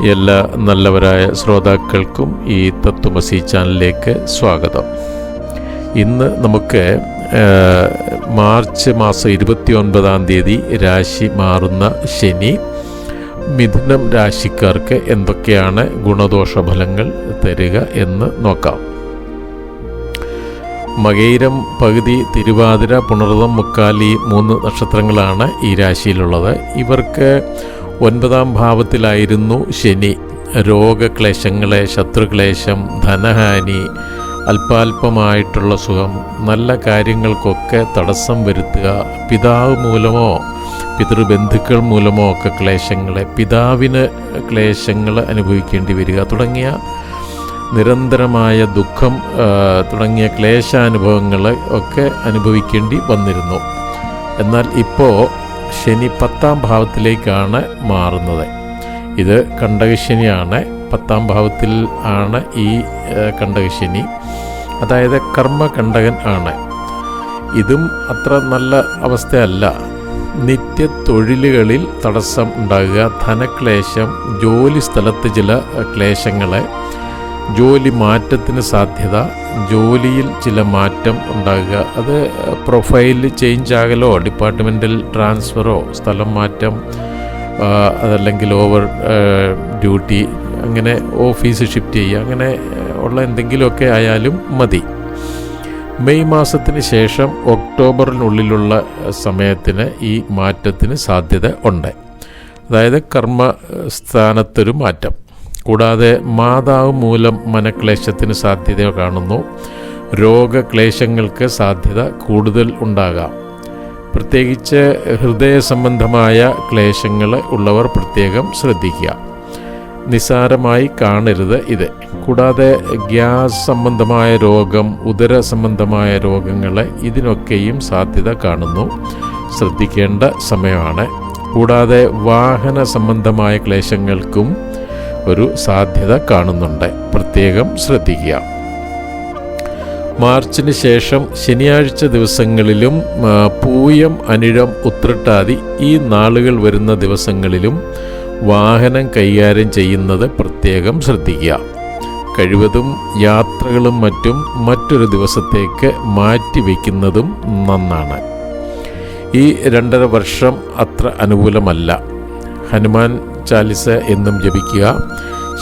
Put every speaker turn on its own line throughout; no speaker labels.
എല്ലാ നല്ലവരായ ശ്രോതാക്കൾക്കും ഈ തത്വമസി ചാനലിലേക്ക് സ്വാഗതം. ഇന്ന് നമുക്ക് മാർച്ച് മാസം ഇരുപത്തി ഒൻപതാം തീയതി രാശി മാറുന്ന ശനി മിഥുനം രാശിക്കാർക്ക് എന്തൊക്കെയാണ് ഗുണദോഷ ഫലങ്ങൾ തരിക എന്ന് നോക്കാം. മകയിരം പകുതി തിരുവാതിര പുണർതം മുക്കാലി മൂന്ന് നക്ഷത്രങ്ങളാണ് ഈ രാശിയിലുള്ളത്. ഇവർക്ക് ഒൻപതാം ഭാവത്തിലായിരുന്നു ശനി. രോഗക്ലേശങ്ങളെ ശത്രുക്ലേശം ധനഹാനി അല്പാൽപമായിട്ടുള്ള സുഖം നല്ല കാര്യങ്ങൾക്കൊക്കെ തടസ്സം വരുത്തുക. പിതാവ് മൂലമോ പിതൃബന്ധുക്കൾ മൂലമോ ഒക്കെ ക്ലേശങ്ങളെ പിതാവിന് ക്ലേശങ്ങൾ അനുഭവിക്കേണ്ടി വരിക തുടങ്ങിയ നിരന്തരമായ ദുഃഖം തുടങ്ങിയ ക്ലേശാനുഭവങ്ങൾ ഒക്കെ അനുഭവിക്കേണ്ടി വന്നിരുന്നു. എന്നാൽ ഇപ്പോൾ ശനി പത്താം ഭാവത്തിലേക്കാണ് മാറുന്നത്. ഇത് കണ്ടകശനിയാണ്. പത്താം ഭാവത്തിൽ ആണ് ഈ കണ്ടകശനി. അതായത് കർമ്മകണ്ടകൻ ആണ്. ഇതും അത്ര നല്ല അവസ്ഥയല്ല. നിത്യ തൊഴിലുകളിൽ തടസ്സം ഉണ്ടാകുക ധനക്ലേശം ജോലി സ്ഥലത്ത് ചില ക്ലേശങ്ങളെ ജോലി മാറ്റത്തിന് സാധ്യത ജോലിയിൽ ചില മാറ്റം ഉണ്ടാകുക. അത് പ്രൊഫൈൽ ചേഞ്ച് ആകലോ ഡിപ്പാർട്ട്മെന്റൽ ട്രാൻസ്ഫറോ സ്ഥലം മാറ്റം അതല്ലെങ്കിൽ ഓവർ ഡ്യൂട്ടി അങ്ങനെ ഓഫീസ് ഷിഫ്റ്റ് ചെയ്യുക അങ്ങനെ ഉള്ള എന്തെങ്കിലുമൊക്കെ ആയാലും മതി. മെയ് മാസത്തിന് ശേഷം ഒക്ടോബറിനുള്ളിലുള്ള സമയത്തിന് ഈ മാറ്റത്തിന് സാധ്യത ഉണ്ട്. അതായത് കർമ്മ സ്ഥാനത്തൊരു മാറ്റം. കൂടാതെ മാതാവ് മൂലം മനക്ലേശത്തിന് സാധ്യത കാണുന്നു. രോഗക്ലേശങ്ങൾക്ക് സാധ്യത കൂടുതൽ ഉണ്ടാകാം. പ്രത്യേകിച്ച് ഹൃദയ സംബന്ധമായ ക്ലേശങ്ങൾ ഉള്ളവർ പ്രത്യേകം ശ്രദ്ധിക്കുക. നിസാരമായി കാണരുത് ഇത്. കൂടാതെ ഗ്യാസ് സംബന്ധമായ രോഗം ഉദര സംബന്ധമായ രോഗങ്ങൾ ഇതിനൊക്കെയും സാധ്യത കാണുന്നു. ശ്രദ്ധിക്കേണ്ട സമയമാണ്. കൂടാതെ വാഹന സംബന്ധമായ ക്ലേശങ്ങൾക്കും ഒരു സാധ്യത കാണുന്നുണ്ട്. പ്രത്യേകം ശ്രദ്ധിക്കുക. മാർച്ചിന് ശേഷം ശനിയാഴ്ച ദിവസങ്ങളിലും പൂയം അനിഴം ഉത്രട്ടാതി ഈ നാളുകൾ വരുന്ന ദിവസങ്ങളിലും വാഹനം കൈകാര്യം ചെയ്യുന്നത് പ്രത്യേകം ശ്രദ്ധിക്കുക. കഴിവതും യാത്രകളും മറ്റും മറ്റൊരു ദിവസത്തേക്ക് മാറ്റിവെക്കുന്നതും നന്നാണ്. ഈ രണ്ടര വർഷം അത്ര അനുകൂലമല്ല. ഹനുമാൻ ചാലിസ എന്നും ജപിക്കുക.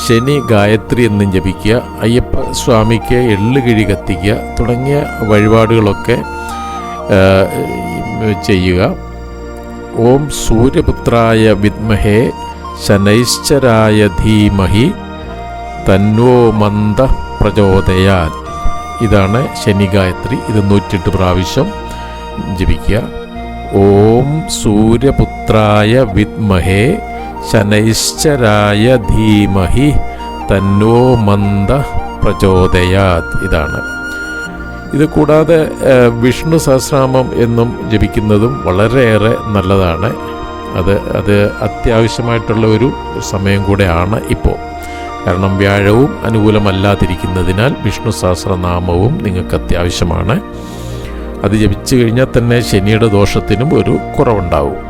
ശനി ഗായത്രി എന്നും ജപിക്കുക. അയ്യപ്പ സ്വാമിക്ക് എള്ളുകിഴി കത്തിക്കുക. തുടങ്ങിയ വഴിപാടുകളൊക്കെ ചെയ്യുക. ഓം സൂര്യപുത്രായ വിദ്മഹേ ശനൈശ്ചരായ ധീമഹി തന്നോ മന്ദ പ്രചോദയാൽ ഇതാണ് ശനി ഗായത്രി. ഇത് നൂറ്റെട്ട് പ്രാവശ്യം ജപിക്കുക. ഓം സൂര്യപുത്രായ വിദ്മഹേ ശനൈശ്ചരായ ധീമഹി തന്നോ മന്ദ പ്രചോദയാത്. ഇതാണ്. ഇത് കൂടാതെ വിഷ്ണു സഹസ്രാമം എന്നും ജപിക്കുന്നതും വളരെയേറെ നല്ലതാണ്. അത് അത് അത്യാവശ്യമായിട്ടുള്ള ഒരു സമയം കൂടെയാണ് ഇപ്പോൾ. കാരണം വ്യാഴവും അനുകൂലമല്ലാതിരിക്കുന്നതിനാൽ വിഷ്ണു സഹസ്രനാമവും നിങ്ങൾക്ക് അത്യാവശ്യമാണ്. അത് ജപിച്ചു കഴിഞ്ഞാൽ തന്നെ ശനിയുടെ ദോഷത്തിനും ഒരു കുറവുണ്ടാവും.